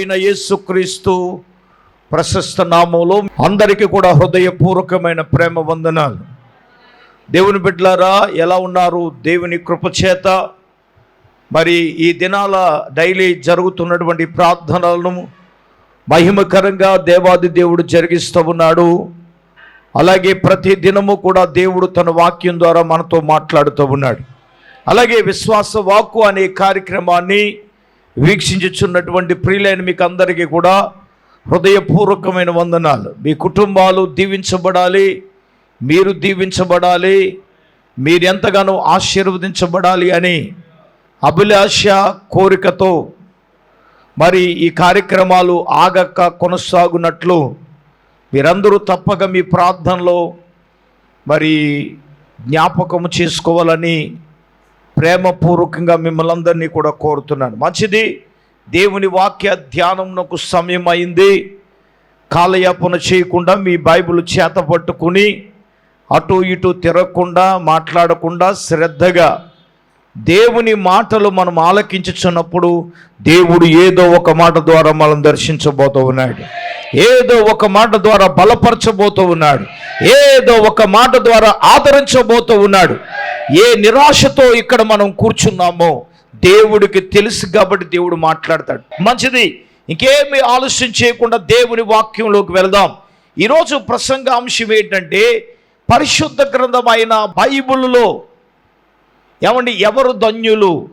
అయిన యేసుక్రీస్తు ప్రశస్త నామంలో అందరికీ కూడా హృదయపూర్వకమైన ప్రేమ వందనాలు. దేవుని బిడ్డలారా ఎలా ఉన్నారు? దేవుని కృపచేత మరి ఈ దినాల డైలీ జరుగుతున్నటువంటి ప్రార్థనలను మహిమకరంగా దేవాది దేవుడు జరిగిస్తూ ఉన్నాడు. అలాగే ప్రతి దినము కూడా దేవుడు తన వాక్యం ద్వారా మనతో మాట్లాడుతూ ఉన్నాడు. అలాగే విశ్వాస వాక్కు అనే కార్యక్రమాన్ని వీక్షించుచున్నటువంటి ప్రియులైన మీకు అందరికీ కూడా హృదయపూర్వకమైన వందనాలు. మీ కుటుంబాలు దీవించబడాలి మీరు దీవించబడాలి మీరు ఎంతగానో ఆశీర్వదించబడాలి అని అభిలాష కోరికతో మరి ఈ కార్యక్రమాలు ఆగక్క కొనసాగునట్లు మీరందరూ తప్పక మీ ప్రార్థనలో మరి జ్ఞాపకము చేసుకోవాలని ప్రేమపూర్వకంగా మిమ్మల్ని అందరినీ కూడా కోరుతున్నాను. మంచిది దేవుని వాక్య ధ్యానంకు సమయం అయింది కాలయాపన చేయకుండా మీ బైబిల్ చేత పట్టుకుని అటు ఇటు తిరగకుండా మాట్లాడకుండా శ్రద్ధగా దేవుని మాటలు మనం ఆలకించుచున్నప్పుడు దేవుడు ఏదో ఒక మాట ద్వారా మనం దర్శించబోతూ ఉన్నాడు. ఏదో ఒక మాట ద్వారా బలపరచబోతూ ఉన్నాడు. ఏదో ఒక మాట ద్వారా ఆదరించబోతూ ఉన్నాడు. ఏ నిరాశతో ఇక్కడ మనం కూర్చున్నామో దేవుడికి తెలుసు కాబట్టి దేవుడు మాట్లాడతాడు. మంచిది. ఇంకేమి ఆలస్యం చేయకుండా దేవుని వాక్యంలోకి వెళదాం. ఈరోజు ప్రసంగ అంశం ఏంటంటే పరిశుద్ధ గ్రంథమైన బైబిల్లో ఏమండి ఎవరు ధన్యులు?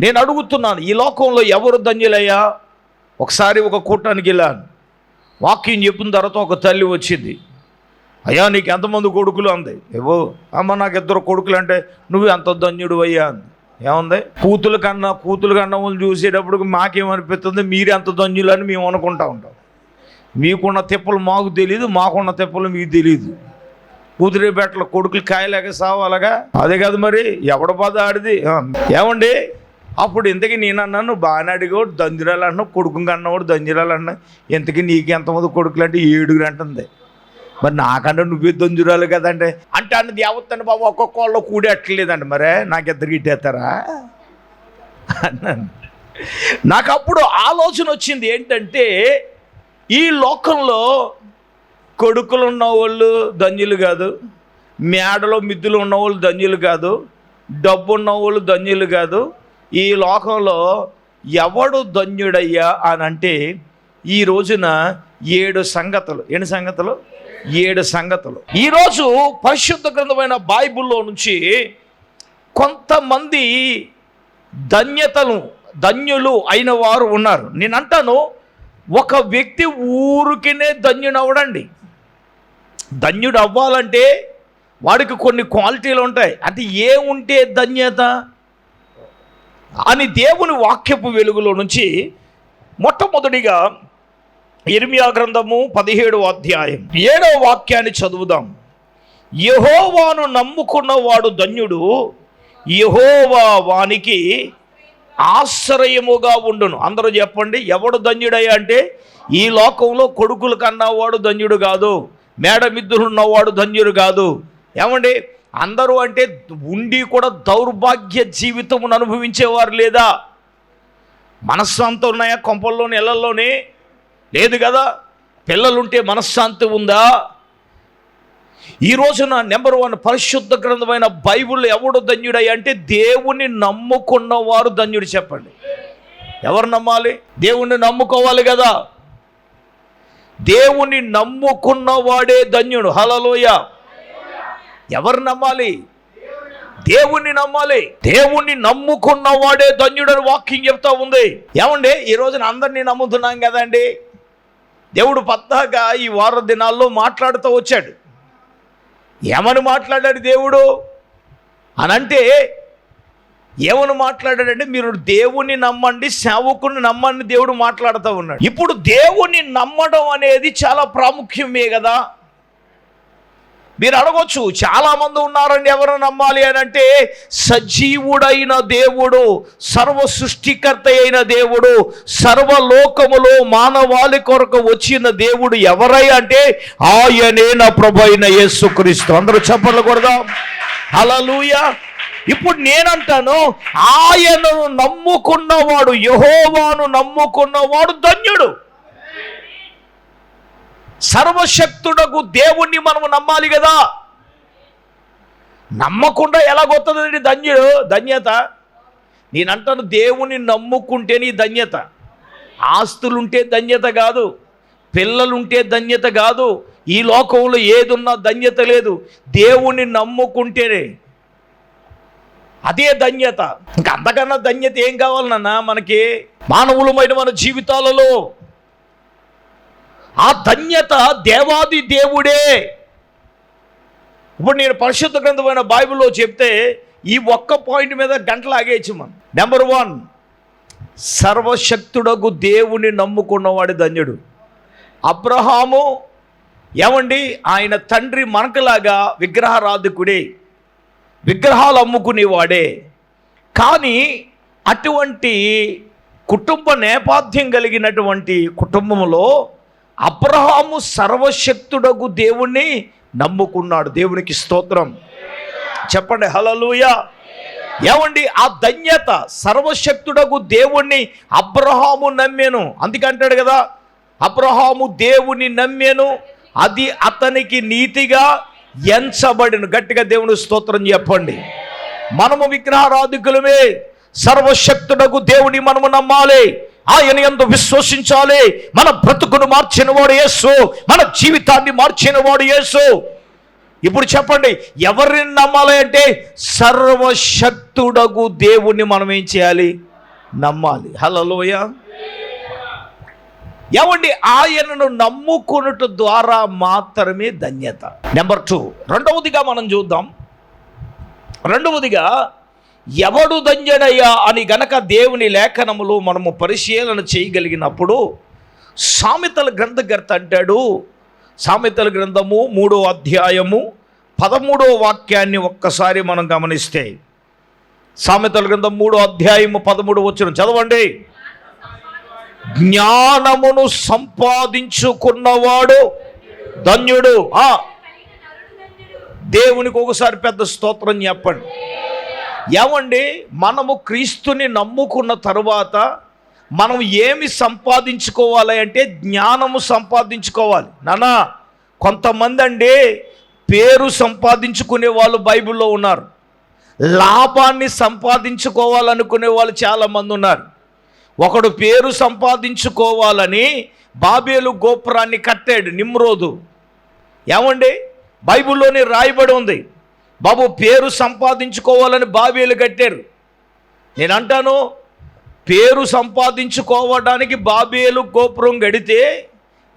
నేను అడుగుతున్నాను ఈ లోకంలో ఎవరు ధన్యులయ్యా? ఒకసారి ఒక కూటానికి వెళ్ళాను. వాక్యం చెప్పిన తర్వాత ఒక తల్లి వచ్చింది. అయ్యా నీకు ఎంతమంది కొడుకులు అంది. ఏవో అమ్మ నాకు ఇద్దరు కొడుకులు అంటే నువ్వు ఎంత ధన్యుడు అయ్యా అంది. ఏముంది? కూతుల కన్నా కూతులు కన్నా వాళ్ళు చూసేటప్పుడు మాకేమనిపిస్తుంది? మీరు ఎంత ధన్యులు అని మేము అనుకుంటా ఉంటాం. మీకున్న తిప్పలు మాకు తెలియదు మాకున్న తిప్పలు మీకు తెలియదు కూతురి కొడుకులు కాయలేక సావాలగా? అదే కాదు మరి ఎవడ బాధ ఆడిది? ఏమండి? అప్పుడు ఇంతకీ నేను అన్నాను బాగానే అడిగోడు దంజురాలు అన్నావు కొడుకుని అన్నవాడు దంజురాలు అన్నా ఇంతకీ నీకు ఎంతమంది కొడుకులు అంటే ఏడుగురు అంటుంది. మరి నాకంటే నువ్వే దంజురాలు కదండి. అంటే అన్నది యావత్తండి బాబు ఒక్కొక్క వాళ్ళు కూడి అట్టలేదండి మరే నాకు ఇద్దరు ఇట్టేస్తారా అన్నాను. నాకు అప్పుడు ఆలోచన వచ్చింది ఏంటంటే ఈ లోకంలో కొడుకులు ఉన్నవాళ్ళు ధన్యులు కాదు. మేడలో మిద్దులు ఉన్నవాళ్ళు ధన్యులు కాదు. డబ్బు ఉన్నవాళ్ళు ధన్యులు కాదు. ఈ లోకంలో ఎవడు ధన్యుడయ్యా అని అంటే ఈ రోజున ఏడు సంగతులు. ఎన్ని సంగతులు? ఏడు సంగతులు. ఈరోజు పరిశుద్ధ గ్రంథమైన బైబిల్లో నుంచి కొంతమంది ధన్యతలు ధన్యులు అయిన వారు ఉన్నారు. నేను అంటాను ఒక వ్యక్తి ఊరికినే ధన్యుడు ధన్యుడు అవ్వాలంటే వాడికి కొన్ని క్వాలిటీలు ఉంటాయి. అంటే ఏ ఉంటే ధన్యత? అని దేవుని వాక్యపు వెలుగులో నుంచి మొట్టమొదటిగా ఇర్మియా గ్రంథము పదిహేడవ అధ్యాయం ఏడవ వాక్యాన్ని చదువుదాం. యహోవాను నమ్ముకున్నవాడు ధన్యుడు యహోవా వానికి ఆశ్రయముగా ఉండును. అందరూ చెప్పండి ఎవడు ధన్యుడయ్యా అంటే ఈ లోకంలో కొడుకులు కన్నవాడు ధన్యుడు కాదు. మేడ ఉన్నవాడు ధన్యుడు కాదు. ఏమండి? అందరూ అంటే ఉండి కూడా దౌర్భాగ్య జీవితమును అనుభవించేవారు లేదా? మనశ్శాంతి ఉన్నాయా కొంపల్లోని ఇళ్ళలోనే లేదు కదా? పిల్లలుంటే మనశ్శాంతి ఉందా? ఈ రోజున నెంబర్ వన్ పరిశుద్ధ గ్రంథమైన బైబుల్ ఎవడు ధన్యుడై అంటే దేవుని నమ్ముకున్నవారు ధన్యుడు చెప్పండి. ఎవరు నమ్మాలి? దేవుణ్ణి నమ్ముకోవాలి కదా. దేవుని నమ్ముకున్నవాడే ధన్యుడు. హలలోయ ఎవరు నమ్మాలి? దేవుణ్ణి నమ్మాలి. దేవుణ్ణి నమ్ముకున్నవాడే ధన్యుడని వాకింగ్ చెప్తా ఉంది. ఏమండి? ఈ రోజున అందరినీ నమ్ముతున్నాం కదండి. దేవుడు పద్దాగా ఈ వార దినాల్లో మాట్లాడుతూ వచ్చాడు. ఏమని మాట్లాడాడు దేవుడు? అనంటే ఏమని మాట్లాడాడంటే మీరు దేవుణ్ణి నమ్మండి సేవకుని నమ్మండి దేవుడు మాట్లాడుతూ ఉన్నాడు. ఇప్పుడు దేవుణ్ణి నమ్మడం అనేది చాలా ప్రాముఖ్యమే కదా. మీరు అడగొచ్చు చాలా మంది ఉన్నారండి ఎవరు నమ్మాలి అని అంటే సజీవుడైన దేవుడు సర్వ సృష్టికర్త అయిన దేవుడు సర్వలోకములో మానవాళి కొరకు వచ్చిన దేవుడు ఎవరై అంటే ఆయనే నా ప్రభు అయిన యేసుక్రీస్తు. అందరూ చెప్పలు కొడదాం. హల్లెలూయా. ఇప్పుడు నేనంటాను ఆయనను నమ్ముకున్నవాడు యహోవాను నమ్ముకున్నవాడు ధన్యుడు. సర్వశక్తుడకు దేవుణ్ణి మనము నమ్మాలి కదా. నమ్మకుండా ఎలాగొస్తుందండి ధన్యుడు? ధన్యత. నేనంటాను దేవుని నమ్ముకుంటే నీ ధన్యత. ఆస్తులుంటే ధన్యత కాదు. పిల్లలుంటే ధన్యత కాదు. ఈ లోకంలో ఏదున్నా ధన్యత లేదు. దేవుణ్ణి నమ్ముకుంటేనే అదే ధన్యత. ఇంకా అంతకన్నా ధన్యత ఏం కావాలన్నా మనకి మానవులమైన మన జీవితాలలో ఆ ధన్యత దేవాది దేవుడే. ఇప్పుడు నేను పరిశుద్ధ గ్రంథమైన బైబిల్లో చెప్తే ఈ ఒక్క పాయింట్ మీద గంటలు ఆగేయచ్చు మనం. నెంబర్ వన్ సర్వశక్తుడకు దేవుని నమ్ముకున్నవాడు ధన్యుడు. అబ్రహాము ఏమండి? ఆయన తండ్రి మనకులాగా విగ్రహారాధకుడే. విగ్రహాలు అమ్ముకునేవాడే కానీ అటువంటి కుటుంబ నేపథ్యం కలిగినటువంటి కుటుంబంలో అబ్రహాము సర్వశక్తుడగు దేవుణ్ణి నమ్ముకున్నాడు. దేవునికి స్తోత్రం. చెప్పండి హలలుయ ఏమండి ఆ ధన్యత సర్వశక్తుడగు దేవుణ్ణి అబ్రహాము నమ్మాను. అందుకంటాడు కదా అబ్రహాము దేవుని నమ్మాను. అది అతనికి నీతిగా ఎంచబడిన గట్టిగా దేవుని స్తోత్రం చెప్పండి. మనము విగ్రహారాధికులమే సర్వశక్తుడకు దేవుని మనము నమ్మాలి. ఆయన ఎందు విశ్వసించాలి. మన బ్రతుకును మార్చిన వాడు యేసు. మన జీవితాన్ని మార్చిన వాడు యేసు. ఇప్పుడు చెప్పండి ఎవరిని నమ్మాలి అంటే సర్వశక్తుడగు దేవుణ్ణి మనం ఏం చేయాలి? నమ్మాలి. హలోయ ఏమండి? ఆయనను నమ్ముకున్నట్టు ద్వారా మాత్రమే ధన్యత. నెంబర్ టూ రెండవదిగా మనం చూద్దాం. రెండవదిగా ఎవడు ధన్యుడయ్యా అని గనక దేవుని లేఖనములు మనము పరిశీలన చేయగలిగినప్పుడు సామెతల గ్రంథకర్త అంటాడు. సామెతల గ్రంథము మూడో అధ్యాయము పదమూడో వాక్యాన్ని ఒక్కసారి మనం గమనిస్తే సామెతల గ్రంథం మూడో అధ్యాయము పదమూడు వచ్చిన చదవండి. జ్ఞానమును సంపాదించుకున్నవాడు ధన్యుడు. ఆ దేవునికి ఒకసారి పెద్ద స్తోత్రం చెప్పండి. ఏమండి? మనము క్రీస్తుని నమ్ముకున్న తరువాత మనం ఏమి సంపాదించుకోవాలి అంటే జ్ఞానము సంపాదించుకోవాలి. నానా కొంతమంది అండి పేరు సంపాదించుకునే వాళ్ళు బైబిల్లో ఉన్నారు. లాభాన్ని సంపాదించుకోవాలనుకునే వాళ్ళు చాలామంది ఉన్నారు. ఒకడు పేరు సంపాదించుకోవాలని బాబేలు గోపురాన్ని కట్టాడు నిమ్రోదు. ఏమండి? బైబిల్లోనే రాయబడి ఉంది. బాబు పేరు సంపాదించుకోవాలని బాబేలు కట్టారు. నేను అంటాను పేరు సంపాదించుకోవడానికి బాబేలు గోపురం గడితే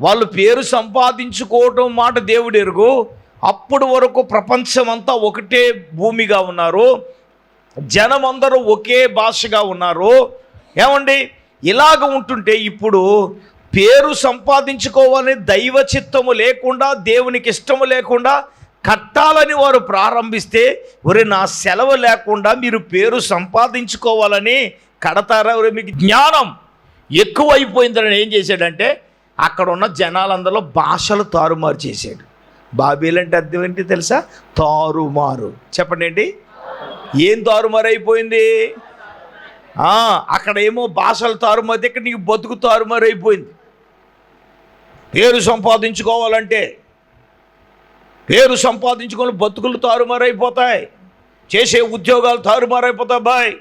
వాళ్ళు పేరు సంపాదించుకోవటం మాట దేవుడు ఎరుగు. అప్పుడు వరకు ప్రపంచమంతా ఒకటే భూమిగా ఉన్నారు. జనం అందరూ ఒకే భాషగా ఉన్నారు. ఏమండి? ఇలాగ ఉంటుంటే ఇప్పుడు పేరు సంపాదించుకోవాలని దైవ చిత్తము లేకుండా దేవునికి ఇష్టము లేకుండా కట్టాలని వారు ప్రారంభిస్తే ఒరే నా సెలవు లేకుండా మీరు పేరు సంపాదించుకోవాలని కడతారా? ఒరే మీకు జ్ఞానం ఎక్కువైపోయిందని ఏం చేశాడంటే అక్కడ ఉన్న జనాలందరిలో భాషలు తారుమారు చేశాడు. బాబీలు అంటే అర్థం ఏంటి తెలుసా? తారుమారు. చెప్పండి ఏంటి? ఏం తారుమారు అయిపోయింది అక్కడ ఏమో భాషలు తారుమారు ఇక్కడ నీకు బతుకు తారుమారు అయిపోయింది. పేరు సంపాదించుకోవాలంటే పేరు సంపాదించుకొని బతుకులు తారుమారైపోతాయి చేసే ఉద్యోగాలు తారుమారైపోతాయి బాయ్.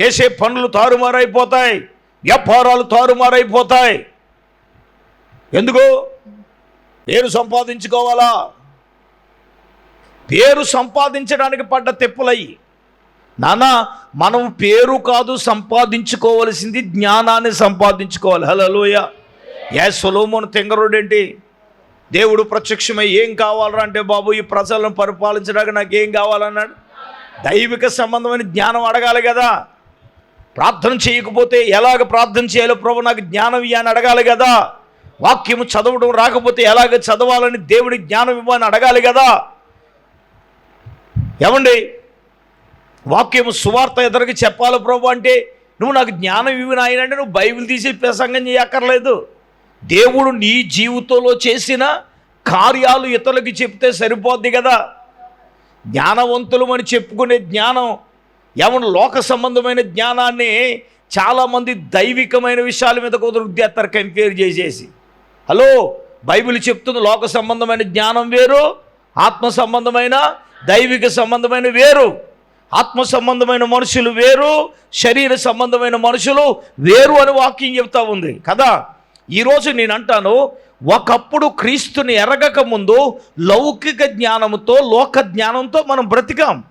చేసే పనులు తారుమారైపోతాయి వ్యాపారాలు తారుమారైపోతాయి ఎందుకు? పేరు సంపాదించుకోవాలా? పేరు సంపాదించడానికి పడ్డ తెప్పులయ్యి. నానా మనం పేరు కాదు సంపాదించుకోవలసింది జ్ఞానాన్ని సంపాదించుకోవాలి. హలోయ ఏ సొలోమోను తింగరుడేంటి? దేవుడు ప్రత్యక్షమై ఏం కావాలరా అంటే బాబు ఈ ప్రజలను పరిపాలించడానికి నాకు ఏం కావాలన్నాడు? దైవిక సంబంధమైన జ్ఞానం అడగాలి కదా. ప్రార్థన చేయకపోతే ఎలాగ ప్రార్థన చేయాలో ప్రభు నాకు జ్ఞానం ఇవ్వని అడగాలి కదా. వాక్యము చదవడం రాకపోతే ఎలాగ చదవాలని దేవుడి జ్ఞానం ఇవ్వని అడగాలి కదా. ఏమండి? వాక్యము సువార్త ఇద్దరికి చెప్పాలి ప్రభు అంటే నువ్వు నాకు జ్ఞానం ఇవి నాయన అంటే నువ్వు బైబిల్ తీసి ప్రసంగం చేయక్కర్లేదు. దేవుడు నీ జీవితంలో చేసిన కార్యాలు ఇతరులకి చెప్తే సరిపోద్ది కదా. జ్ఞానవంతులు అని చెప్పుకునే జ్ఞానం ఏమన్నా లోక సంబంధమైన జ్ఞానాన్ని చాలామంది దైవికమైన విషయాల మీద కుదరుద్దేస్తారు కంపేర్ చేసేసి. హలో బైబిల్ చెప్తున్న లోక సంబంధమైన జ్ఞానం వేరు ఆత్మ సంబంధమైన దైవిక సంబంధమైన వేరు. ఆత్మ సంబంధమైన మనుషులు వేరు శరీర సంబంధమైన మనుషులు వేరు అని వాక్యం చెప్తా ఉంది. కదా? ఈరోజు నేను అంటాను ఒకప్పుడు క్రీస్తుని ఎరగక ముందు లౌకిక జ్ఞానంతో లోక జ్ఞానంతో మనం బ్రతికాం.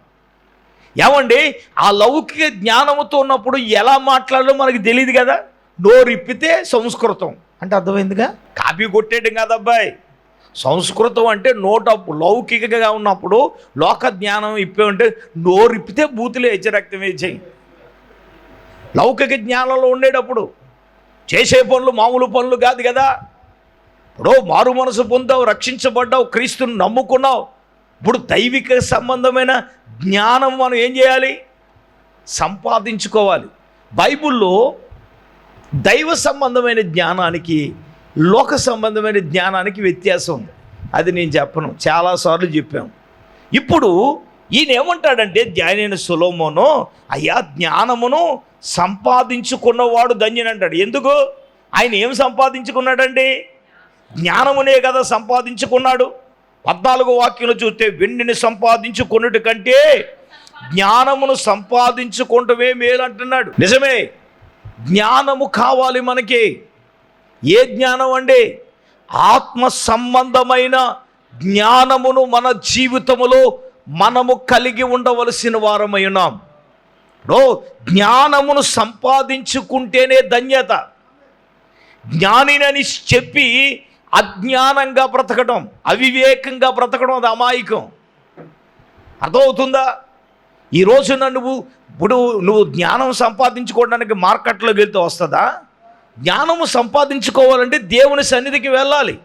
ఏమండి? ఆ లౌకిక జ్ఞానంతో ఉన్నప్పుడు ఎలా మాట్లాడాలో మనకి తెలియదు కదా? నోరిప్పితే సంస్కృతం. అంటే అర్థమైందిగా? కాపీ కొట్టేయడం కాదబ్బాయి. సంస్కృతం అంటే నోట లౌకికగా ఉన్నప్పుడు లోక జ్ఞానం ఇప్పే ఉంటే నోరిప్పితే బూతులు హెచ్చరక్తం వేసేయి లౌకిక జ్ఞానంలో ఉండేటప్పుడు చేసే పనులు మామూలు పనులు కాదు కదా. ఇప్పుడు మారు మనసు పొందావు రక్షించబడ్డావు క్రీస్తుని నమ్ముకున్నావు. ఇప్పుడు దైవిక సంబంధమైన జ్ఞానం మనం ఏం చేయాలి? సంపాదించుకోవాలి. బైబిల్లో దైవ సంబంధమైన జ్ఞానానికి లోక సంబంధమైన జ్ఞానానికి వ్యత్యాసం ఉంది. అది నేను చెప్పను. చాలాసార్లు చెప్పాం ఇప్పుడు ఈయన ఏమంటాడంటే ధ్యానైన సులోమోను అయ్యా జ్ఞానమును సంపాదించుకున్నవాడు ధన్యుని అంటాడు. ఎందుకు? ఆయన ఏం సంపాదించుకున్నాడండి? జ్ఞానమునే కదా సంపాదించుకున్నాడు. పద్నాలుగు వాక్యంలో చూస్తే వెండిని సంపాదించుకున్నట్టు కంటే జ్ఞానమును సంపాదించుకుంటమే మేలు అంటున్నాడు నిజమే. జ్ఞానము కావాలి మనకి. ఏ జ్ఞానం అండి? ఆత్మ సంబంధమైన జ్ఞానమును మన జీవితములో మనము కలిగి ఉండవలసిన వారమై ఉన్నాం. జ్ఞానమును సంపాదించుకుంటేనే ధన్యత. జ్ఞానినని చెప్పి అజ్ఞానంగా బ్రతకడం అవివేకంగా బ్రతకడం అది అమాయకం. అర్థమవుతుందా? ఈ రోజున నువ్వు ఇప్పుడు నువ్వు జ్ఞానం సంపాదించుకోవడానికి మార్కెట్లోకి వెళ్తే వస్తుందా? జ్ఞానము సంపాదించుకోవాలంటే దేవుని సన్నిధికి వెళ్ళాలి.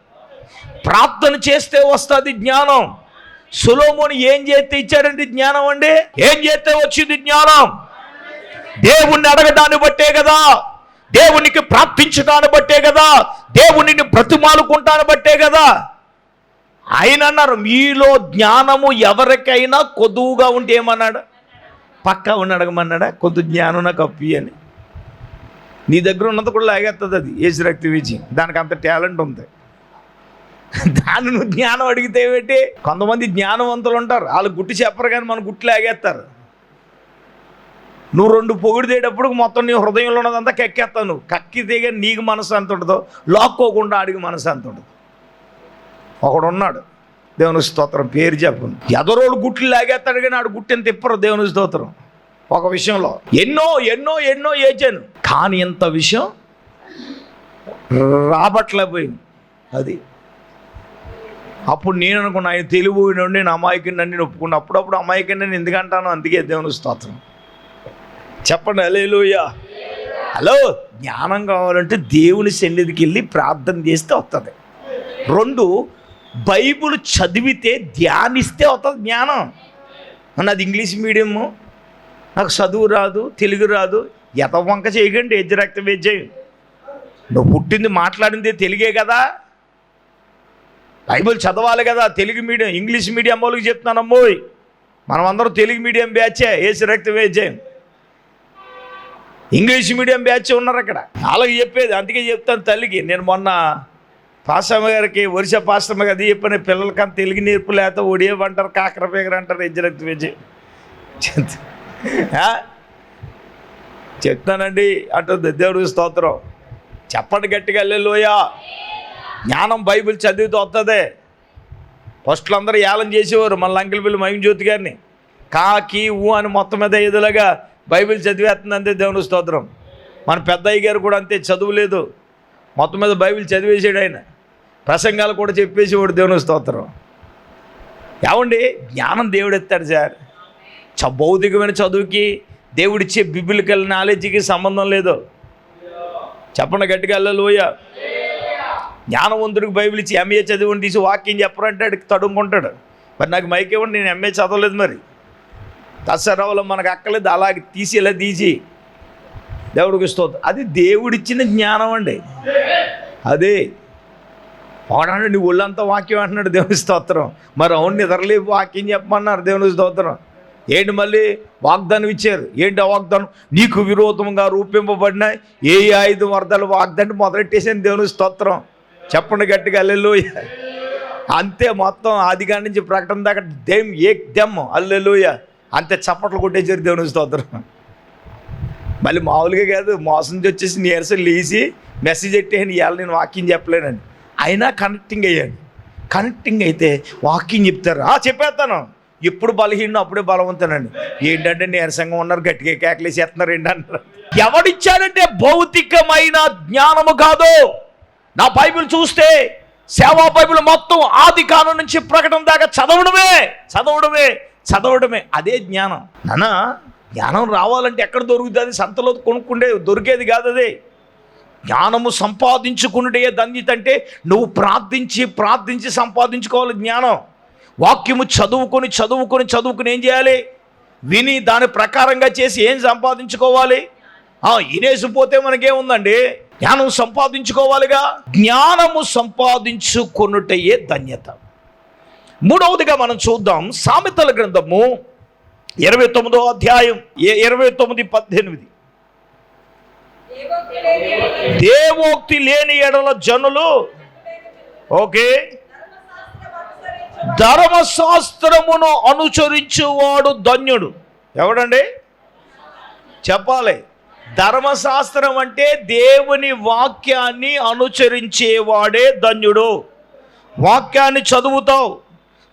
ప్రార్థన చేస్తే వస్తుంది జ్ఞానం. సులోముని ఏం చేస్తే ఇచ్చాడండి జ్ఞానం అండి? ఏం చేస్తే వచ్చింది జ్ఞానం? దేవుణ్ణి అడగడాన్ని బట్టే కదా. దేవునికి ప్రార్థించడాన్ని బట్టే కదా. దేవునిని బ్రతిమాలుకుంటాను బట్టే కదా. ఆయన అన్నారు మీలో జ్ఞానము ఎవరికైనా కొద్దువుగా ఉంటే ఏమన్నాడు? పక్కా ఉన్న అడగమన్నాడా? కొంత జ్ఞానం నాకు అప్పి అని. నీ దగ్గర ఉన్నది కూడా లాగేస్తుంది అది. ఏసు రక్తి విజయం. దానికి అంత టాలెంట్ ఉంది. దాని నువ్వు జ్ఞానం అడిగితే ఏంటి? కొంతమంది జ్ఞానవంతులు ఉంటారు. వాళ్ళు గుట్టి చెప్పరు కానీ మన గుట్టు లాగేస్తారు. నువ్వు రెండు పొగిడితేటప్పుడు మొత్తం నీ హృదయంలో ఉన్నదంతా కక్కేస్తావు నువ్వు. కక్కి కానీ నీకు మనసు ఎంత ఉంటుందో లాక్కోకుండా అడిగి మనసు ఎంత ఉండదు ఒకడు ఉన్నాడు. దేవుని స్తోత్రం. పేరు చెప్పను ఎదరోడు గుట్లు లాగేస్తాడు కానీ ఆడు గుట్టెని తిప్పరు? దేవుని స్తోత్రం. ఒక విషయంలో. ఎన్నో ఎన్నో ఎన్నో ఏచాను కానీ ఇంత విషయం రాబట్లేకపోయింది అది. అప్పుడు నేను అనుకున్నా ఆయన తెలుగు నుండి నేను అమాయకుని నేను ఒప్పుకున్నా. అప్పుడప్పుడు అమాయకుని నేను ఎందుకంటాను అందుకే దేవుని స్తోత్రం. చెప్పండి అలేలుయ్యా హలో జ్ఞానం కావాలంటే దేవుని సన్నిధికి వెళ్ళి ప్రార్థన చేస్తే వస్తుంది రెండు బైబుల్ చదివితే ధ్యానిస్తే వస్తుంది జ్ఞానం. అన్నది ఇంగ్లీష్ మీడియము. నాకు చదువు రాదు తెలుగు రాదు. ఎత వంక చేయకండి ఎజ్జ రక్తం వేజేయం నువ్వు పుట్టింది మాట్లాడింది తెలుగే కదా. బైబిల్ చదవాలి కదా తెలుగు మీడియం ఇంగ్లీష్ మీడియం వాళ్ళకి చెప్తున్నానమ్మోయ్ మనం అందరం తెలుగు మీడియం బ్యాచే ఏసి రక్తం వేజేయం ఇంగ్లీష్ మీడియం బ్యాచ్ ఉన్నారు అక్కడ. అలాగే చెప్పేది అందుకే చెప్తాను తల్లికి. నేను మొన్న పాసమ్మ గారికి వరుస పాసమ్మ గారు చెప్పిన పిల్లలకంత తెలుగు నేర్పు లేకపోతే ఒడియా అంటారు కాకర పేగర అంటారు ఎజ్జరక్తి విజయ్ చెప్తానండి అంటుంది. దేవుడికి స్తోత్రం. చెప్పండి గట్టిగా లోయ జ్ఞానం బైబిల్ చదివితే వస్తుంది ఫస్ట్లో అందరూ ఏలం చేసేవారు మన అంకిల్ పిల్లి మహిమజ్యోతి గారిని. కాకి ఊ అని మొత్తం మీద ఎదులగా బైబిల్ చదివేస్తుంది అంతే దేవుని స్తోత్రం. మన పెద్దయ్య గారు కూడా అంతే చదువు లేదు. మొత్తం మీద బైబిల్ చదివేసాడు ఆయన. ప్రసంగాలు కూడా చెప్పేసేవాడు దేవుని స్తోత్రం. ఏమండి? జ్ఞానం దేవుడు ఎత్తాడు సార్. భౌతికమైన చదువుకి దేవుడిచ్చే బిబిలికల్ నాలెడ్జ్కి సంబంధం లేదు. చెప్పండి గట్టిగా లోయ జ్ఞానవంతుడికి బైబిల్ ఇచ్చి ఎంఏ చదివి తీసి వాక్యం చెప్పరంటాడు తడుముకుంటాడు. మరి నాకు మైక్ ఇవ్వండి నేను ఎంఏ చదవలేదు మరి. దసరావులో మనకు అక్కలేదు అలాగే తీసి ఇలా తీసి. దేవుడికి స్తోత్రం. అది దేవుడిచ్చిన జ్ఞానం అండి. అదే. వాడాడు నీ ఒళ్ళంతా వాక్యం అంటున్నాడు దేవుని స్తోత్రం. మరి అవును నిద్రలేపు వాక్యం చెప్పమన్నారు దేవుని స్తోత్రం. ఏంటి మళ్ళీ వాగ్దానం ఇచ్చారు? ఏంటి ఆ వాగ్దానం? నీకు విరోధంగా రూపింపబడిన ఏ ఐదు వరదలు వాగ్దానం మొదలెట్టేసాను దేవుని స్తోత్రం. చెప్పండి గట్టిగా అల్లెలుయ అంతే మొత్తం ఆదిగా నుంచి ప్రకటన దాకా దేం ఏ దెమ్ అల్లెలుయ అంతే చప్పట్లు కొట్టేసారు దేవుని స్తోత్రం. మళ్ళీ మామూలుగా కాదు మోసం వచ్చేసి నీరసం లేచి మెసేజ్ పెట్టేయండి ఇవాళ నేను వాక్యం చెప్పలేనండి అయినా కనెక్టింగ్ అయ్యాడు. కనెక్టింగ్ అయితే వాకింగ్ చెప్తారు. ఆ చెప్పేస్తాను. ఎప్పుడు బలహీన అప్పుడే బలవంతునండి ఏంటంటే నీరసంగా ఉన్నారు గట్టిగా కేకలేసేస్తున్నారు ఏంటంటారు ఎవడిచ్చాడంటే భౌతికమైన జ్ఞానము కాదు. నా బైబిల్ చూస్తే సేవా బైబిల్ మొత్తం ఆది కాలం నుంచి ప్రకటన దాకా చదవడమే చదవడమే చదవడమే. అదే జ్ఞానం. నాన్న జ్ఞానం రావాలంటే ఎక్కడ దొరుకుతుంది సంతలో కొనుక్కుండే దొరికేది కాదు అదే. జ్ఞానము సంపాదించుకున్నటే ధన్యత అంటే నువ్వు ప్రార్థించి ప్రార్థించి సంపాదించుకోవాలి జ్ఞానం. వాక్యము చదువుకొని చదువుకొని చదువుకుని ఏం చేయాలి? విని దాని ప్రకారంగా చేసి ఏం సంపాదించుకోవాలి? ఆ, ఇనేసిపోతే మనకేముందండి? జ్ఞానం సంపాదించుకోవాలిగా? జ్ఞానము సంపాదించుకున్నటయే ధన్యత. మూడవదిగా మనం చూద్దాం సామెతల గ్రంథము ఇరవై తొమ్మిదో అధ్యాయం ఏ- ఇరవై తొమ్మిది పద్దెనిమిది. దేవోక్తి లేని ఎడల జనులు ఓకే ధర్మశాస్త్రమును అనుచరించేవాడు ధన్యుడు. ఎవడండి? చెప్పాలి. ధర్మశాస్త్రం అంటే దేవుని వాక్యాన్ని అనుసరించేవాడే ధన్యుడు. వాక్యాన్ని చదువుతావు.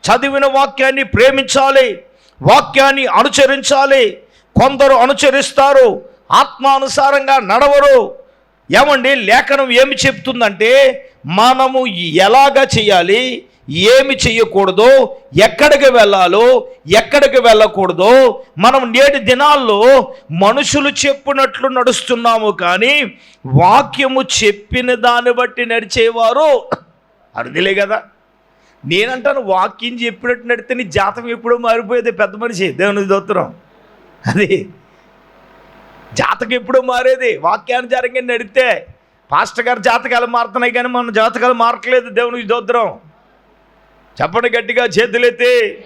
చదివిన వాక్యాన్ని ప్రేమించాలి. వాక్యాన్ని అనుసరించాలి. కొందరు అనుసరిస్తారు. ఆత్మానుసారంగా నడవరు. ఏమండి? లేఖనం ఏమి చెప్తుందంటే మనము ఎలాగ చేయాలి? ఏమి చేయకూడదో ఎక్కడికి వెళ్ళాలో ఎక్కడికి వెళ్ళకూడదో మనం నేటి దినాల్లో మనుషులు చెప్పినట్లు నడుస్తున్నాము కానీ వాక్యము చెప్పిన దాన్ని బట్టి నడిచేవారు అర్థలే కదా. నేనంటాను వాక్యం చెప్పినట్టు నడితే నీ జాతకం ఎప్పుడో మారిపోయేది పెద్ద మనిషి దేవుని దోత్రం అది జాతకం ఎప్పుడో మారేది వాక్యాన్ని నడితే. పాస్టర్ గారి జాతకాలు మారుతున్నాయి కానీ మన జాతకాలు మారట్లేదు దేవునికి దోద్రం చెప్పండి గట్టిగా చేతులెత్తి.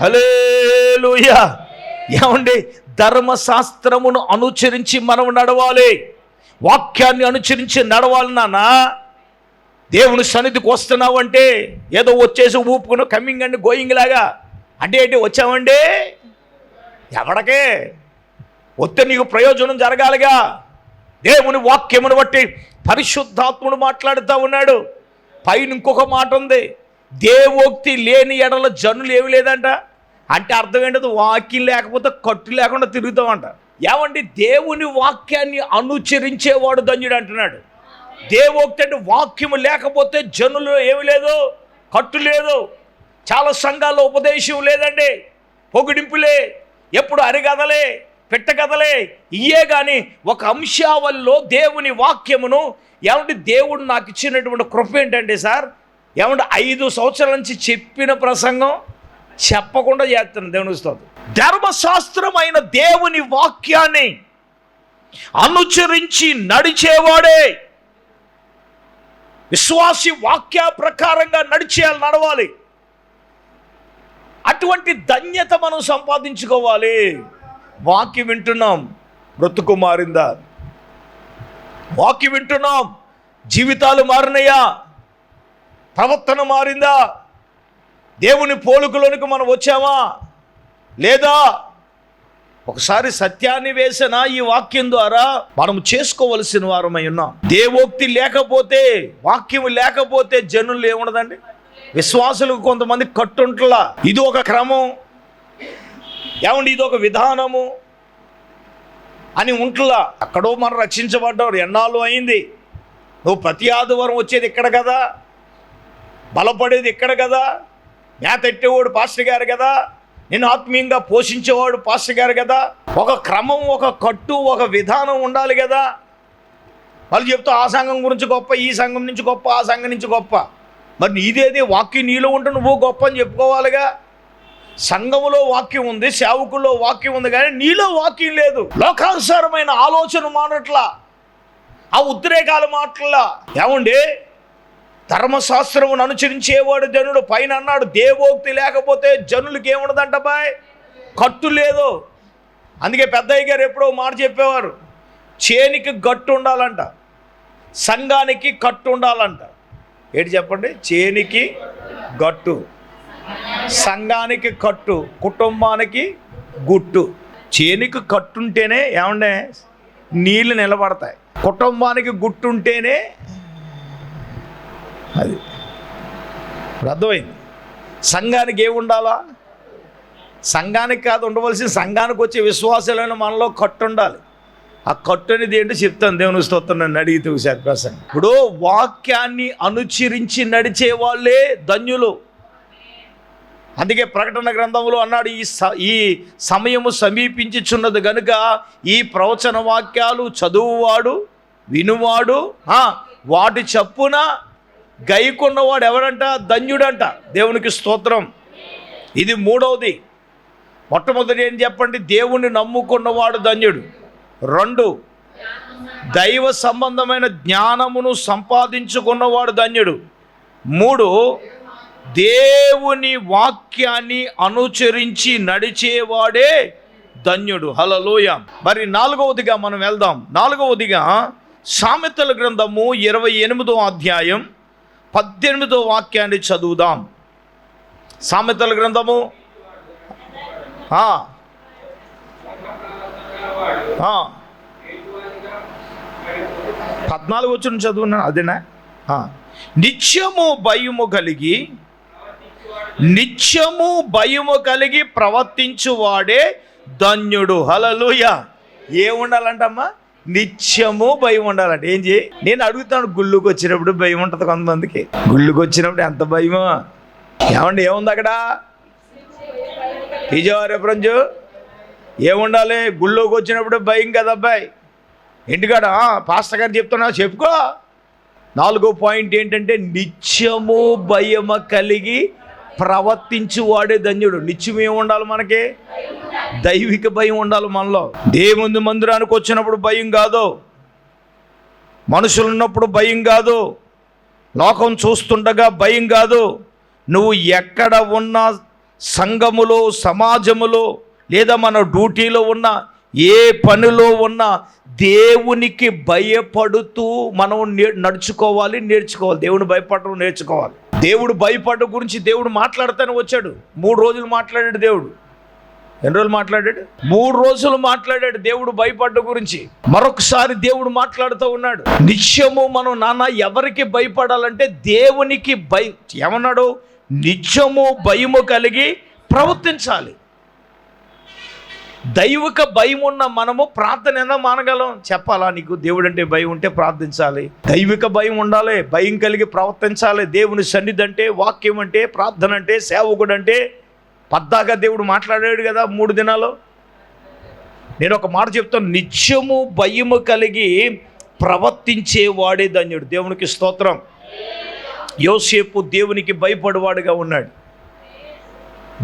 హలేలుయా ఏమండి? ధర్మశాస్త్రమును అనుసరించి మనం నడవాలి. వాక్యాన్ని అనుసరించి నడవాలి నాన్న. దేవుని సన్నిధికి వస్తున్నావు అంటే ఏదో వచ్చేసి ఊపుకుని కమ్మింగ్ అండి గోయింగ్ లాగా. అంటే ఏంటి? వచ్చామండి ఎవడకే? వస్తే నీకు ప్రయోజనం జరగాలిగా. దేవుని వాక్యమును బట్టి పరిశుద్ధాత్ముడు మాట్లాడుతూ ఉన్నాడు. పైన ఇంకొక మాట ఉంది. దేవోక్తి లేని ఎడల జనులు ఏమి లేదంట? అంటే అర్థం ఏంటది? వాక్యం లేకపోతే కట్టు లేకుండా తిరుగుతామంట. ఏమండి? దేవుని వాక్యాన్ని అనుచరించేవాడు ధన్యుడు అంటున్నాడు. దేవోక్తి అంటే వాక్యము లేకపోతే జనులు ఏమి లేదు? కట్టు లేదు. చాలా సంఘాల్లో ఉపదేశం లేదండి. పొగిడింపులే. ఎప్పుడు అరిగదలే పెట్టగదలే. ఇయే కానీ ఒక అంశావల్లో దేవుని వాక్యమును ఏమంటే దేవుడు నాకు ఇచ్చినటువంటి కృప ఏంటంటే సార్? ఏమంటే ఐదు సంవత్సరాల నుంచి చెప్పిన ప్రసంగం చెప్పకుండా చేస్తాను దేవుని స్తోత్రం. ధర్మశాస్త్రమైన దేవుని వాక్యాన్ని అనుచరించి నడిచేవాడే. విశ్వాసి వాక్య ప్రకారంగా నడిచేయాలి నడవాలి. అటువంటి ధన్యత మనం సంపాదించుకోవాలి. వాక్యం వింటున్నాం బ్రతుకు మారిందా? వాక్యం వింటున్నాం జీవితాలు మారినయా? ప్రవర్తన మారిందా? దేవుని పోలుకులోనికి మనం వచ్చామా? లేదా ఒకసారి సత్యాన్ని వేసిన ఈ వాక్యం ద్వారా మనం చేసుకోవలసిన వారమై ఉన్నాం. దేవోక్తి లేకపోతే వాక్యం లేకపోతే జనులు ఏముండదండి? విశ్వాసులకు కొంతమంది కట్టుంట్లా. ఇది ఒక క్రమం. ఏమండి? ఇది ఒక విధానము అని ఉంట్లా. అక్కడో మనం రక్షించబడ్డారు. ఎన్నాళ్ళు అయింది? నువ్వు ప్రతి ఆదివారం వచ్చేది ఇక్కడ కదా? బలపడేది ఇక్కడ కదా. నేతెట్టేవాడు పాస్టర్ గారు కదా. నేను ఆత్మీయంగా పోషించేవాడు పాస్టర్ గారు కదా. ఒక క్రమం ఒక కట్టు ఒక విధానం ఉండాలి కదా. వాళ్ళు చెప్తూ ఆ సంఘం గురించి గొప్ప ఈ సంఘం నుంచి గొప్ప ఆ సంఘం నుంచి గొప్ప. మరి నీదేది వాక్యం నీలో ఉంటే నువ్వు గొప్ప అని చెప్పుకోవాలిగా. సంఘములో వాక్యం ఉంది సేవకుల్లో వాక్యం ఉంది కానీ నీలో వాక్యం లేదు. లోకానుసారమైన ఆలోచన మానట్లా. ఆ ఉద్రేకాలు మాటలా. ఏమండి? ధర్మశాస్త్రమును అనుసరించేవాడు జనుడు. పైన అన్నాడు దేవోక్తి లేకపోతే జనులకి ఏముండదంట బాయ్? కట్టు లేదు. అందుకే పెద్దయ్య గారు ఎప్పుడో మాట చెప్పేవారు చేనికి గట్టు ఉండాలంట సంఘానికి కట్టు ఉండాలంట. ఏంటి చెప్పండి? చేనికి గట్టు సంఘానికి కట్టు కుటుంబానికి గుట్టు. చేనికి కట్టుంటేనే ఏమండే? నీళ్ళు నిలబడతాయి. కుటుంబానికి గుట్టుంటేనే అది. ఇప్పుడు అర్థమైంది. సంఘానికి ఏమి ఉండాలా? సంఘానికి కాదు ఉండవలసిన సంఘానికి వచ్చే విశ్వాసాలైన మనలో కట్టు ఉండాలి. ఆ కట్టు అనేది ఏంటో? చెప్తాను దేవుని స్తోత్రం నన్ను అడిగితే ఒకసారి ప్రసంగం. ఇప్పుడు వాక్యాన్ని అనుచరించి నడిచే వాళ్ళే ధన్యులు. అందుకే ప్రకటన గ్రంథంలో అన్నాడు ఈ స ఈ సమయము సమీపించుచున్నది గనుక ఈ ప్రవచన వాక్యాలు చదువువాడు వినువాడు వాటి చప్పున గైకున్నవాడు ఎవడంట? ధన్యుడంట. దేవునికి స్తోత్రం. ఇది మూడవది. మొట్టమొదటి ఏం చెప్పండి? దేవుణ్ణి నమ్ముకున్నవాడు ధన్యుడు. రెండు దైవ సంబంధమైన జ్ఞానమును సంపాదించుకున్నవాడు ధన్యుడు. మూడు దేవుని వాక్యాన్ని అనుచరించి నడిచేవాడే ధన్యుడు. హలలోయ మరి నాలుగవదిగా మనం వెళ్దాం. నాలుగవదిగా సామెతల గ్రంథము ఇరవై ఎనిమిదో అధ్యాయం పద్దెనిమిదో వాక్యాన్ని చదువుదాం. సామెతల గ్రంథము. పద్నాలుగు వచ్చిన చదువున్నాను అదేనా? నిత్యము భయము కలిగి నిత్యము భయము కలిగి ప్రవర్తించువాడే ధన్యుడు. హలలుయ ఏముండాలంటమ్మా? నిత్యము భయం ఉండాలంటే ఏం చేయి? నేను అడుగుతాను గుళ్ళుకి వచ్చినప్పుడు భయం ఉంటుంది కొంతమందికి. గుళ్ళుకి వచ్చినప్పుడు ఎంత భయమో. ఏమండి ఏముంది అక్కడ? విజయవాడ ఫ్రంజు ఏముండాలి? గుళ్ళోకి వచ్చినప్పుడు భయం కదా అబ్బాయి. ఇంటికాడ పాస్టర్ గారు చెప్తున్నా చెప్పుకో. నాలుగో పాయింట్ ఏంటంటే నిత్యము భయమ కలిగి ప్రవర్తించువాడే ధన్యుడు. నిత్యం ఏమి ఉండాలి మనకి? దైవిక భయం ఉండాలి మనలో. దేవుని మందిరానికి వచ్చినప్పుడు భయం కాదు. మనుషులు ఉన్నప్పుడు భయం కాదు. లోకం చూస్తుండగా భయం కాదు. నువ్వు ఎక్కడ ఉన్నా సంఘములో సమాజములో లేదా మన డ్యూటీలో ఉన్న ఏ పనిలో ఉన్నా దేవునికి భయపడుతూ మనం నే- నడుచుకోవాలి నేర్చుకోవాలి. దేవుని భయపడడం నేర్చుకోవాలి. దేవుడు భయపడ్డ గురించి దేవుడు మాట్లాడుతూనే వచ్చాడు. మూడు రోజులు మాట్లాడాడు దేవుడు. ఎన్ని రోజులు మాట్లాడాడు? మూడు రోజులు మాట్లాడాడు దేవుడు భయపడ్డ గురించి. మరొకసారి దేవుడు మాట్లాడుతూ ఉన్నాడు. నిత్యము మనం నాన్న ఎవరికి భయపడాలంటే దేవునికి భయ. ఏమన్నాడు? నిత్యము భయము కలిగి ప్రవర్తించాలి. దైవిక భయం ఉన్న మనము ప్రార్థన ఎలా మానగలం? చెప్పాలా నీకు? దేవుడు అంటే భయం ఉంటే ప్రార్థించాలి. దైవిక భయం ఉండాలి భయం కలిగి ప్రవర్తించాలి. దేవుని సన్నిధి అంటే వాక్యం అంటే ప్రార్థన అంటే సేవకుడు అంటే పద్దాగా దేవుడు మాట్లాడాడు కదా మూడు దినాలు. నేను ఒక మాట చెప్తాను నిత్యము భయము కలిగి ప్రవర్తించేవాడే ధన్యుడు. దేవునికి స్తోత్రం. యోసేపు దేవునికి భయపడేవాడుగా ఉన్నాడు.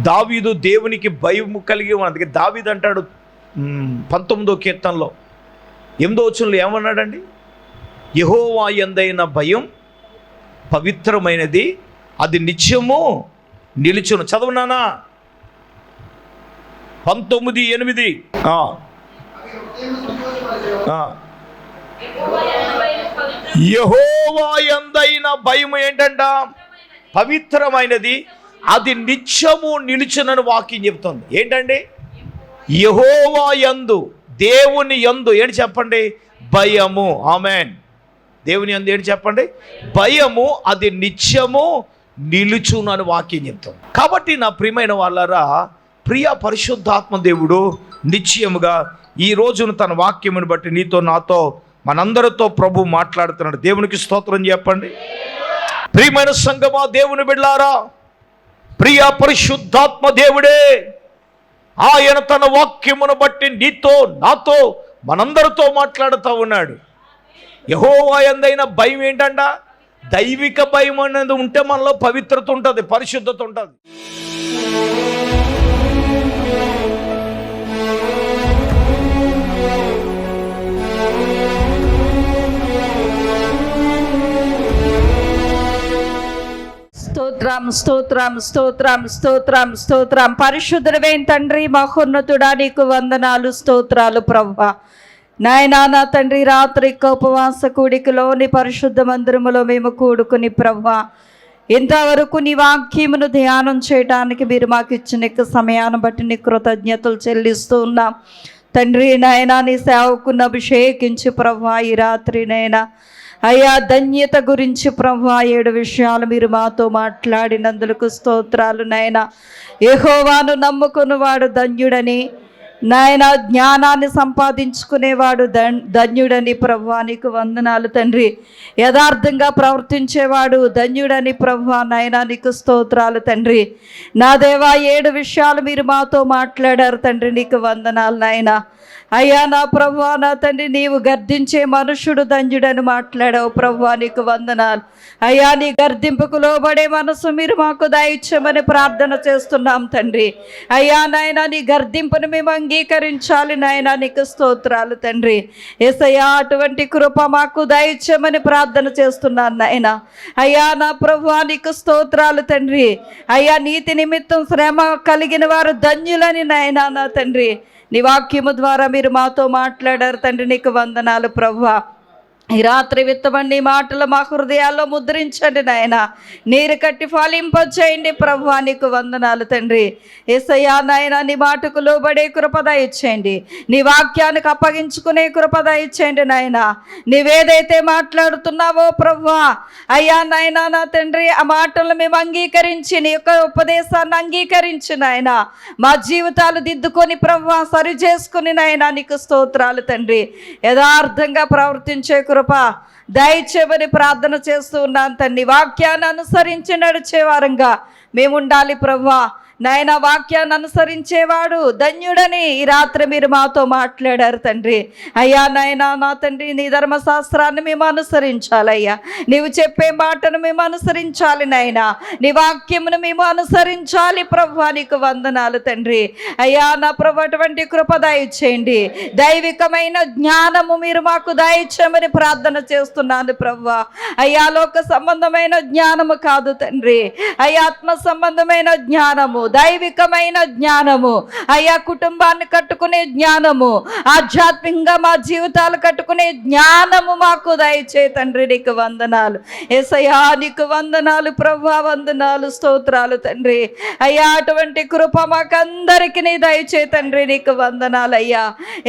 దావీదు దేవునికి భయం కలిగి ఉన్నాడు. అందుకే దావీదు అంటాడు పంతొమ్మిదో కీర్తనలో. ఎనిమిదో వచనంలో ఏమన్నాడండి? యహోవా ఎందైన భయం పవిత్రమైనది అది నిత్యము నిలుచును. చదవనానా పంతొమ్మిది ఎనిమిది. యహోవా ఎందైన భయం ఏంటంట? పవిత్రమైనది అది నిత్యము నిలుచునని వాక్యం చెప్తుంది ఏంటండి? యహోవా యందు దేవుని యందు ఏంటి చెప్పండి? భయము. ఆమెన్. దేవుని యందు ఏంటి చెప్పండి? భయము అది నిత్యము నిలుచును అని వాక్యం చెప్తుంది కాబట్టి నా ప్రియమైన వాళ్ళరా ప్రియ పరిశుద్ధాత్మ దేవుడు నిశ్చయముగా ఈ రోజును తన వాక్యమును బట్టి నీతో నాతో మనందరితో ప్రభు మాట్లాడుతున్నాడు. దేవునికి స్తోత్రం చెప్పండి. ప్రియమైన సంగమా దేవుని బిడ్లారా ప్రియ పరిశుద్ధాత్మ దేవుడే ఆయన తన వాక్యమును బట్టి నీతో నాతో మనందరితో మాట్లాడుతూ ఉన్నాడు. యహోవా ఎందైన భయం ఏంటంట? దైవిక భయం అనేది ఉంటే మనలో పవిత్రత ఉంటుంది పరిశుద్ధత ఉంటుంది. స్తోత్రం స్తోత్రం స్తోత్రం స్తోత్రం స్తోత్రం. పరిశుద్ధుడవేం తండ్రి మహోన్నతుడా నీకు వందనాలు స్తోత్రాలు ప్రభ నాయనా నా తండ్రి రాత్రి ఉపవాస కూడికలోని పరిశుద్ధ మందిరములో మేము కూడుకుని ప్రభ ఇంతవరకు నీ వాక్యమును ధ్యానం చేయడానికి మీరు మాకు ఇచ్చిన సమయాన్ని బట్టి నీ కృతజ్ఞతలు చెల్లిస్తూ ఉన్నాం. తండ్రి నాయనా నీ సేవకుని అభిషేకించి ప్రభా ఈ రాత్రి నైనా అయ్యా ధన్యత గురించి ప్రభా ఏడు విషయాలు మీరు మాతో మాట్లాడినందుకు స్తోత్రాలు నాయన. యెహోవాను నమ్ముకున్నవాడు ధన్యుడని నాయన జ్ఞానాన్ని సంపాదించుకునేవాడు ధన్ ధన్యుడని ప్రభా నీకు వందనాలు తండ్రి. యథార్థంగా ప్రవర్తించేవాడు ధన్యుడని ప్రభా నాయన నీకు స్తోత్రాలు తండ్రి. నా దేవా ఏడు విషయాలు మీరు మాతో మాట్లాడారు తండ్రి నీకు వందనాలు నాయన. అయ్యా నా ప్రభు నా తండ్రి నీవు గర్దించే మనుషుడు ధన్యుడని మాట్లాడావు ప్రభు నీకు వందనాలు. అయ్యా నీ గర్దింపుకు లోబడే మనసు మీరు మాకు దయచ్చమని ప్రార్థన చేస్తున్నాం తండ్రి. అయ్యా నాయన నీ గర్దింపును మేము అంగీకరించాలి నాయన నీకు స్తోత్రాలు తండ్రి. ఏసయ్యా అటువంటి కృప మాకు దయచ్చమని ప్రార్థన చేస్తున్నాను నాయన. అయ్యా నా ప్రభు నీకు స్తోత్రాలు తండ్రి. అయ్యా నీతి నిమిత్తం శ్రమ కలిగిన వారు ధన్యులని నాయన నా తండ్రి. నీ వాక్యము ద్వారా మీరు మాతో మాట్లాడారు తండ్రి నీకు వందనాలు ప్రభా ఈ రాత్రి విత్తబండి మాటలు మా హృదయాల్లో ముద్రించండి నాయన. నీరు కట్టి ఫలింపచేయండి ప్రభు నీకు వందనాలు తండ్రి. ఏసయ్యా నాయన నీ మాటకు లోబడే కృపద ఇచ్చేయండి. నీ వాక్యానికి అప్పగించుకునే కృపద ఇచ్చేయండి నాయన. నీవేదైతే మాట్లాడుతున్నావో ప్రభు అయ్యా నాయన నా తండ్రి ఆ మాటలను మేము అంగీకరించి నీ యొక్క ఉపదేశాన్ని అంగీకరించి నాయన మా జీవితాలు దిద్దుకొని ప్రభు సరి చేసుకుని నాయన నీకు స్తోత్రాలు తండ్రి. యథార్థంగా ప్రవర్తించే కృప దయచేమని ప్రార్థన చేస్తూ ఉన్నాను తండ్రి. వాక్యాన్ని అనుసరించి నడిచే వారంగా మేము ఉండాలి ప్రభా నాయన వాక్యాన్ని అనుసరించేవాడు ధన్యుడని ఈ రాత్రి మీరు మాతో మాట్లాడారు తండ్రి. అయ్యా నాయన నా తండ్రి నీ ధర్మశాస్త్రాన్ని మేము అనుసరించాలయ్యా. నీవు చెప్పే మాటను మేము అనుసరించాలి నాయన. నీ వాక్యమును మేము అనుసరించాలి ప్రభు నీకు వందనాలు తండ్రి. అయ్యా నా ప్రభు అటువంటి కృప దయచేయండి. దైవికమైన జ్ఞానము మీరు మాకు దయచేయమని ప్రార్థన చేస్తున్నాను ప్రభు. అయ్యా లోక సంబంధమైన జ్ఞానము కాదు తండ్రి. అయ్యా ఆత్మ సంబంధమైన జ్ఞానము దైవికమైన జ్ఞానము. అయ్యా కుటుంబాన్ని కట్టుకునే జ్ఞానము. ఆధ్యాత్మికంగా మా జీవితాలు కట్టుకునే జ్ఞానము మాకు దయచే తండ్రి నీకు వందనాలు. ఎసయా నీకు వందనాలు ప్రభా వందనాలు స్తోత్రాలు తండ్రి. అయ్యా అటువంటి కృప మాకందరికి నీ దయచే తండ్రి నీకు వందనాలు అయ్యా.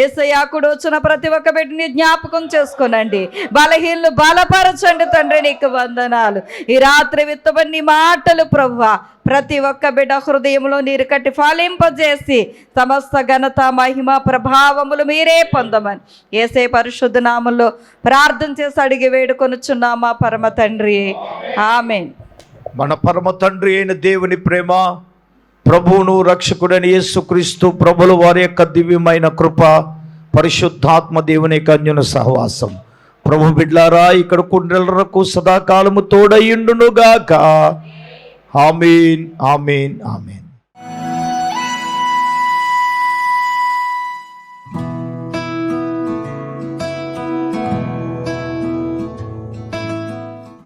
ఎసయా కూడా వచ్చిన ప్రతి ఒక్క బిడ్డని జ్ఞాపకం చేసుకోనండి. బలహీనలు బలపరచండి తండ్రి నీకు వందనాలు. ఈ రాత్రి విత్తబడి మాటలు ప్రవ్వా ప్రతి ఒక్క బిడ్డ హృదయంలో నీరు కట్టి ఫలింపజేసి సమస్త ఘనత మహిమ ప్రభావములు మీరే పొందమని. ఏసే పరిశుద్ధ నామంలో ప్రార్థన చేసి అడిగి వేడుకొనుచున్నామా పరమ తండ్రి. ఆమె మన పరమ తండ్రి అయిన దేవుని ప్రేమ ప్రభువును రక్షకుడని యేసుక్రీస్తు ప్రభులు వారి యొక్క దివ్యమైన కృప పరిశుద్ధాత్మ దేవుని కన్యున సహవాసం. ప్రభు బిడ్లారా ఇక్కడ కుండలకు సదాకాలము తోడయ్యుండునుగాక ఆమీన్ ఆమీన్ ఆమీన్